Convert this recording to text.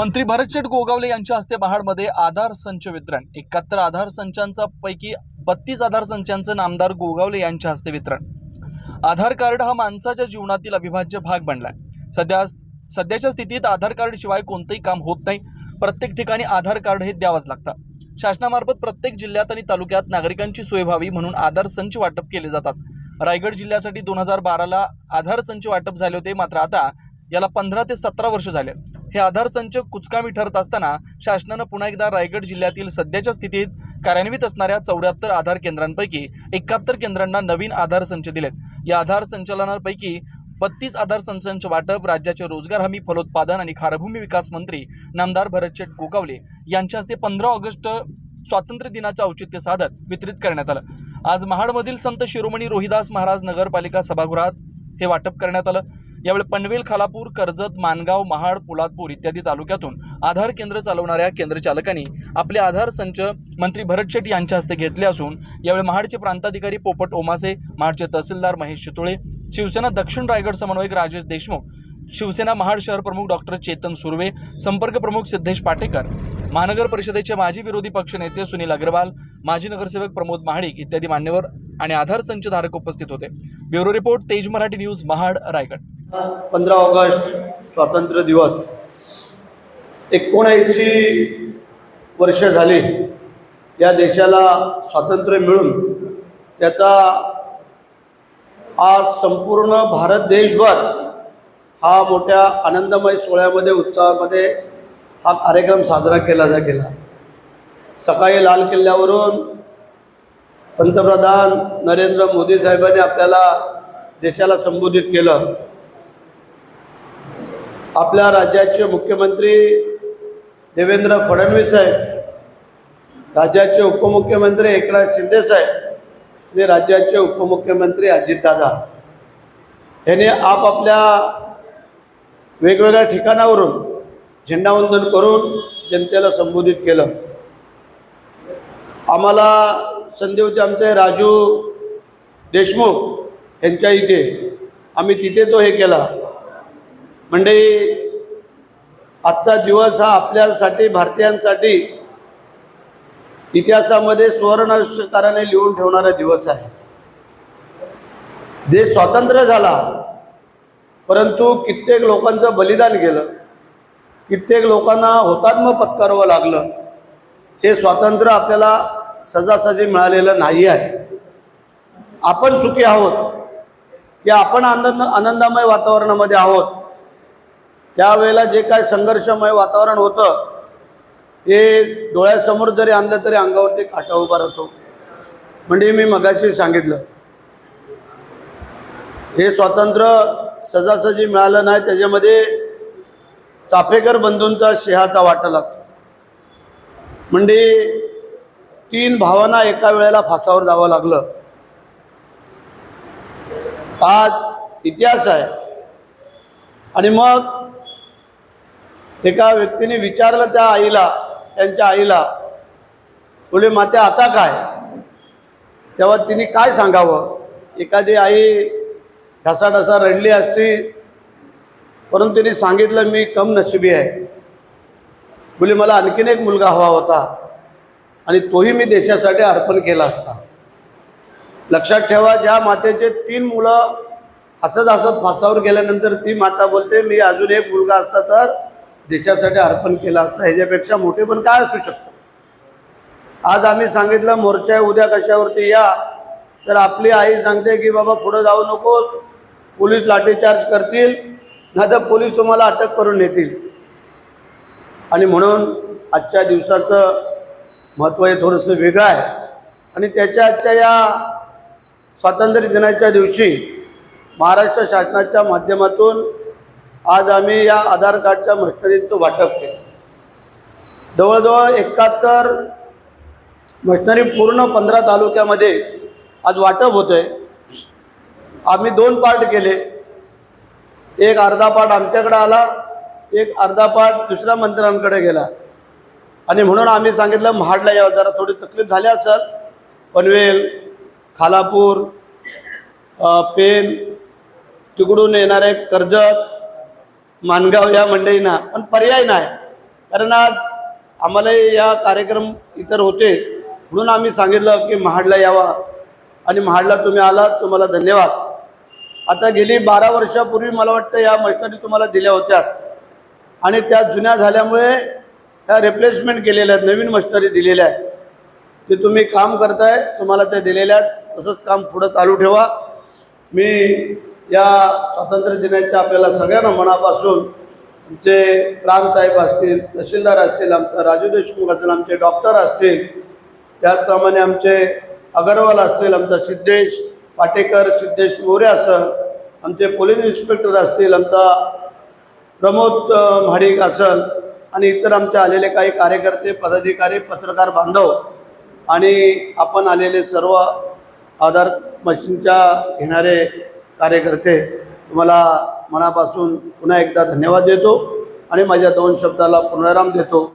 मंत्री भरतशेठ गोगावले यांच्या हस्ते महाडमध्ये आधार संच वितरण. एकाहत्तर आधार संचांचा पैकी बत्तीस आधार संचांचं नामदार गोगावले यांच्या हस्ते वितरण. आधार कार्ड हा माणसाच्या जीवनातील अविभाज्य भाग बनलाय. सध्या सध्याच्या स्थितीत आधार कार्ड शिवाय कोणतंही काम होत नाही. प्रत्येक ठिकाणी आधार कार्ड हे द्यावंच लागतं. शासनामार्फत प्रत्येक जिल्ह्यात आणि तालुक्यात नागरिकांची सोय व्हावी म्हणून आधार संच वाटप केले जातात. रायगड जिल्ह्यासाठी दोन हजार बाराला आधार संच वाटप झाले होते. मात्र आता याला पंधरा ते सतरा वर्ष झाले हे आधार संच कुचकामी ठरत असताना शासनानं पुन्हा एकदा रायगड जिल्ह्यातील सध्याच्या स्थितीत कार्यान्वित असणाऱ्या चौऱ्याहत्तर आधार केंद्रांपैकी एकाहत्तर केंद्रांना नवीन आधार संच दिलेत. या आधार संचलनापैकी बत्तीस आधार संचांचे वाटप राज्याचे रोजगार हमी फलोत्पादन आणि खारभूमी विकास मंत्री नामदार भरतशेठ गोगावले यांच्या हस्ते पंधरा ऑगस्ट स्वातंत्र्य दिनाचं औचित्य साधत वितरित करण्यात आलं. आज महाडमधील संत शिरोमणी रोहिदास महाराज नगरपालिका सभागृहात हे वाटप करण्यात आलं. यावेळी पनवेल खालापूर कर्जत मानगाव महाड पोलादपूर इत्यादी तालुक्यातून आधार केंद्र चालवणाऱ्या केंद्रचालकांनी आपले आधार संच मंत्री भरत शेट्टी यांच्या हस्ते घेतले असून यावेळी महाडचे प्रांताधिकारी पोपट ओमासे महाडचे तहसीलदार महेश चितोळे शिवसेना दक्षिण रायगड समन्वयक राजेश देशमुख शिवसेना महाड शहर प्रमुख डॉक्टर चेतन सुर्वे संपर्क प्रमुख सिद्धेश पाटेकर महानगर परिषदेचे माजी विरोधी पक्षनेते सुनील अग्रवाल माजी नगरसेवक प्रमोद महाडिक इत्यादी मान्यवर आणि आधार संचधारक उपस्थित होते. ब्युरो रिपोर्ट तेज मराठी न्यूज महाड रायगड. पंधरा ऑगस्ट स्वातंत्र्य दिवस. एकोणऐंशी वर्ष झाली या देशाला स्वातंत्र्य मिळून त्याचा आज संपूर्ण भारत देशभर हा मोठ्या आनंदमय सोहळ्यामध्ये उत्सवामध्ये हा कार्यक्रम साजरा केला जा गेला. सकाळी लाल किल्ल्यावरून पंतप्रधान नरेंद्र मोदी साहेबांनी आपल्याला देशाला संबोधित केलं. आपल्या राज्याचे मुख्यमंत्री देवेंद्र फडणवीस साहेब राज्याचे उपमुख्यमंत्री एकनाथ शिंदे साहेब आणि राज्याचे उपमुख्यमंत्री अजितदादा. यांनी आपापल्या वेगवेगळ्या ठिकाणावरून झेंडावंदन करून जनतेला संबोधित केलं. आम्हाला संधी होती आमचे राजू देशमुख यांच्या इथे. आम्ही तिथे तो हे केला. म्हणजे आजचा दिवस हा आपल्यासाठी भारतीयांसाठी इतिहासामध्ये सुवर्णकाराने लिहून ठेवणारा दिवस आहे. देश स्वातंत्र्य झाला. परंतु कित्येक लोकांचं बलिदान गेलं. कित्येक लोकांना हुतात्म पत्करावं लागलं. हे स्वातंत्र्य आपल्याला सजासजी मिळालेलं नाही आहे. आपण सुखी आहोत. की आपण आनंद आनंदमय वातावरणामध्ये आहोत. त्यावेळेला जे काय संघर्षमय वातावरण होतं हे डोळ्यासमोर जरी आणलं तरी अंगावरती काटा उभा राहतो. म्हणजे मी मगाशी सांगितलं. हे स्वातंत्र्य सजासजी मिळालं नाही त्याच्यामध्ये चाफेकर बंधूंचा सिंहाचा वाटा लागतो. म्हणजे तीन भावांना एका वेळेला फासावर जावं लागलं. आज इतिहास आहे. आणि मग एका व्यक्तीने विचारलं त्या आईला त्यांच्या आईला बोले मात्या आता काय? तेव्हा तिने काय सांगावं? एखादी आई ढसाढसा रडली असती परंतु तिने सांगितलं मी कम नशिबी आहे. बोले मला आणखीन एक मुलगा हवा होता आणि तोही मी देशासाठी अर्पण केला असता. लक्षात ठेवा ज्या मातेचे तीन मुलं हसत हसत फासावर गेल्यानंतर ती माता बोलते मी अजून एक मुलगा असता तर देशासाठी अर्पण केला असता. ह्याच्यापेक्षा मोठे पण काय असू शकतं? आज आम्ही सांगितलं मोर्चा आहे उद्या कशावरती या? तर आपली आई सांगते की बाबा पुढं जाऊ नको पोलीस लाठीचार्ज करतील नाही तर पोलीस तुम्हाला अटक करून नेतील. आणि म्हणून आजच्या दिवसाचं महत्त्व हे थोडंसं वेगळं आहे. आणि त्याच्या आजच्या या स्वातंत्र्य दिनाच्या दिवशी महाराष्ट्र शासनाच्या माध्यमातून आज आम्ही या आधार कार्डच्या मशनरीचं वाटप केलं. जवळजवळ एकाहत्तर मशनरी पूर्ण पंधरा तालुक्यामध्ये आज वाटप होतं आहे आम्ही दोन पार्ट केले. एक अर्धा पार्ट आमच्याकडे आला एक अर्धा पार्ट दुसऱ्या मंत्र्यांकडे गेला. आणि म्हणून आम्ही सांगितलं महाडला यावं जरा थोडी तकलीफ झाली असेल पनवेल खालापूर पेन तिकडून येणारे कर्जत मानगाव या मंडळींना. पण पर्याय नाही. कारण आज आम्हालाही या कार्यक्रम इतर होते. म्हणून आम्ही सांगितलं की महाडला यावा. आणि महाडला तुम्ही आलात तुम्हाला धन्यवाद. आता गेली बारा वर्षापूर्वी मला वाटतं या मशनरी तुम्हाला दिल्या होत्या. आणि त्या जुन्या झाल्यामुळे त्या रिप्लेसमेंट केलेल्या आहेत नवीन मशनरी दिलेल्या आहेत. ते तुम्ही काम करताय तुम्हाला ते दिलेल्या आहेत. तसंच काम पुढं चालू ठेवा. मी या स्वातंत्र्य दिनाच्या आपल्याला सगळ्यांना मनापासून आमचे प्राणसाहेब असतील तहसीलदार असतील आमचा राजू देशमुख असतील आमचे डॉक्टर असतील त्याचप्रमाणे आमचे अगरवाल असतील आमचा सिद्धेश पाटेकर सिद्धेश मोरे आमचे पोलीस इन्स्पेक्टर असतील आमचा प्रमोद महाडिक असल आणि इतर आमचे आलेले काही कार्यकर्ते पदाधिकारी पत्रकार बांधव आणि आपण आलेले सर्व आधार मशीनच्या घेणारे कार्यकर्ते तुम्हाला मनापासून पुन्हा एकदा धन्यवाद देतो आणि माझ्या दोन शब्दाला पुनराराम देतो.